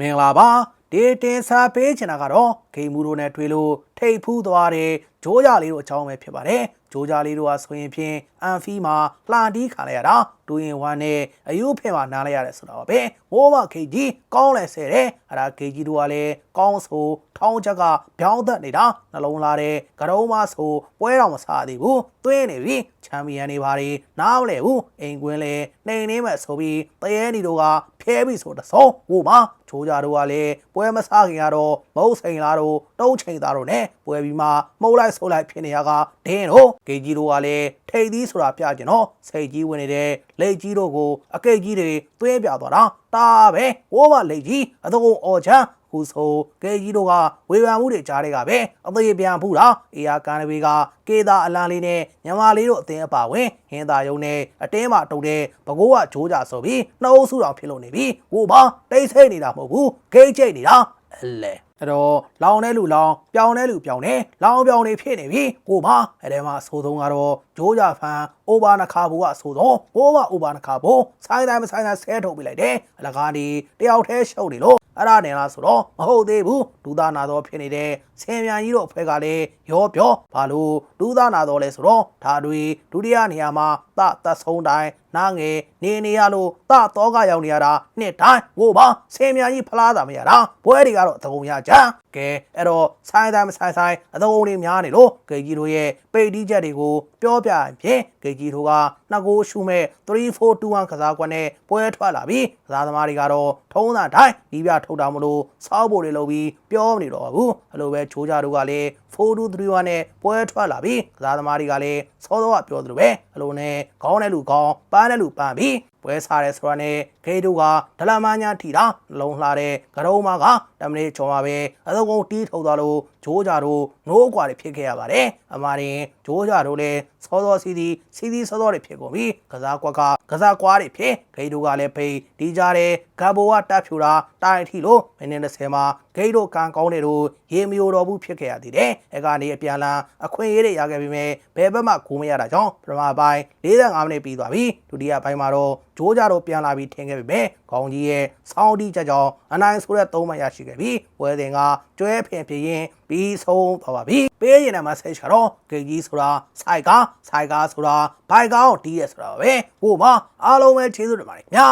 မင်္ဂလာပါဒီတင်စာပေးချင်တာကတော့ဂိမ်းမူတို့နဲ့တွေ့လို့ထိတ်ဖူးသွားတယ်ဂျိုးကြလေးတို့အကြောင်းပဲဖြစ်ပါတယ်ဂျိုးကြလေးတို့ကဆိုရင်ဖြင့်အန်ဖီမှာလှန်တီးခံလိုက်ရတာဒူရင်ဝမ်းနဲ့အယူဖင်မှာနားလိုက်ရတယ်ဆိုတာပါပဲမိုးမခေကြီးကောင်းလဲဆဲတယ်အဲ့ဒါခေကြီးတို့ကလည်းကောင်းဆိုထောင်းချက်ကပြောင်းသက်နေတာနှလုံးလာတဲ့ကရုံးမဆိုပွဲတော်မစားသေးဘူးသွင်းနေပြီချန်ပီယံတွေပါတွေနားမလဲဘူးအိမ်ကွင်းလဲနှိမ်နေမဲ့ဆိုပြီးတရေဒီတို့ကဖဲပြီဆိုတဆုံးဟိုမှာ ချိုးကြတို့ကလည်းပွဲမစားခင်ကတော့မဟုတ်စိန်လာတို့တုံးချိန်သားတို့နဲ့ပွဲပြီးမှမှုတ်လိုက်ဆိုလိုက်ဖြစ်နေရကဒင်းတို့ကေကြီးတို့ကလည်းထိတ်သီးဆိုတာပြကြနော်စိတ်ကြီးဝင်နေတဲ့လက်ကြီးတို့ကိုအကိတ်ကြီးတွေသွင်းပြသွားတာတာပဲဟိုးမလက်ကြီးအတုံးအော်ချမ်းခုဆိုကဲကြီးတို့ကဝေဖန်မှုတွေကြားတွေကပဲအသေးပြန်ဖူးတာအေယာကန်နဘေကကေတာအလန်လေးနဲ့ညမာလေးတို့အသင်းအပါဝင်ဟင်းသာယုံနဲ့အတင်းမတုတ်တဲ့ဘကိုးကဂျိုးကြဆိုပြီးနှုတ်ဆူတော်ဖြစ်လို့နေပြီဟိုပါတိတ်ဆိတ်နေတာမဟုတ်ဘူးဂိတ်ချိတ်နေတာအလဲ အဲ့တော့လောင်တဲ့လူလောင်ပြောင်းတဲ့လူပြောင်းနေလောင်ပြောင်းနေဖြစ်နေပြီကိုပါအဲ့ဒီမှာအဆိုးဆုံးကတော့ဂျိုးကြဖန်အိုဘာနခါဘူကအဆိုးဆုံးဟိုးကအိုဘာနခါဘူဆိုင်တိုင်းမဆိုင်တိုင်းဆဲထုတ်ပြလိုက်တယ်အလကားဒီတယောက်တည်းရှုပ်နေလို့အဲ့ဒါနဲ့လားဆိုတော့မဟုတ်သေးဘူးဒူသားနာတော်ဖြစ်နေတဲ့ဆင်မြန်ကြီးတို့အဖွဲ့ကလည်းရောပြောဘာလို့ဒူသားနာတော်လဲဆိုတော့ဒါတွေဒုတိယနေရာမှာသသက်ဆုံးတိုင်းနားငယ်နေနေရလို့သတော့ကရောက်နေရတာနှစ်တိုင်းဟိုပါဆင်မြန်ကြီးဖလားတာမရတာပွဲတွေကတော့သကုံရကြကဲအဲ့တော့ဆိုင်တိုင်းမဆိုင်ဆိုင်အသုံးတွေများနေလို့ဂေကြီးတို့ရဲ့ပိတ်တီးချက်တွေကိုပြောပြရင်ဖြင့်ဂေကြီးတို့ကနှစ်ကိုရှုမဲ့3421ကစားကွက်နဲ့ပွဲထွက်လာပြီးကစားသမားတွေကတော့ထုံးတာတိုင်းဒီပြထုတ်တာမလို့စောက်ဖို့တွေလုပ်ပြီးပြောမနေတော့ဘူးအဲ့လိုပဲချိုးကြတို့ကလည်း4231နဲ့ပွဲထွက်လာပြီးကစားသမားတွေကလည်းစောစောကပြောသလိုပဲအဲ့လိုနဲ့ခေါင်းတဲ့လူခေါင်းပန်းတဲ့လူပန်းပြီး ပွဲစားရဲဆိုတာနဲ့ခေတို့ကဒလမညာထီတာနှလုံးလှတဲ့ကရုံးမကတမလေးချော်မှာပဲအသုံးကုန်တီးထုတ်သွားလို့ဂျိုးကြတို့နိုးကွာတွေဖြစ်ခဲ့ရပါတယ်အမာရင်ဂျိုးကြတို့လည်းစောစောစီစီစီစီစောစောတွေဖြစ်ကုန်ပြီကစားကွက်ကကစားကွာတွေဖြစ်ခေတို့ကလည်းဖိဒီကြတဲ့ဂါဘိုကတပ်ဖြူတာတိုင်ထီလို့မိနစ်30မှာဂိတ်တို့ကန်ကောင်းတဲ့တို့ရေမီယိုတော်ဘူးဖြစ်ခဲ့ရသေးတယ်အဲကနေအပြန်လန်းအခွင့်အရေးတွေရခဲ့ပြီးမြဲဘယ်ဘက်မှဂိုးမရတာကြောင့်ပထမပိုင်း45မိနစ်ပြီးသွားပြီဒုတိယပိုင်းမှာတော့ဂျိုးကြတော့ပြန်လာပြီးထင်ခဲ့ပြီပဲခေါင်းကြီးရဲ့စောင်းတီးချက်ကြောင့်အနိုင်ဆိုတဲ့သုံးမှရရှိခဲ့ပြီဝဲတင်ကကျွဲဖင်ဖြစ်ရင်ပြီးဆုံးသွားပါပြီပေးရင်လည်းမဆက်ချတော့ဂိတ်ကြီးဆိုတာစိုက်ကားစိုက်ကားဆိုတာဘိုက်ကောင်းတီးရဆိုတာပဲဟိုမှာအားလုံးပဲကျေးဇူးတင်ပါတယ်ညာ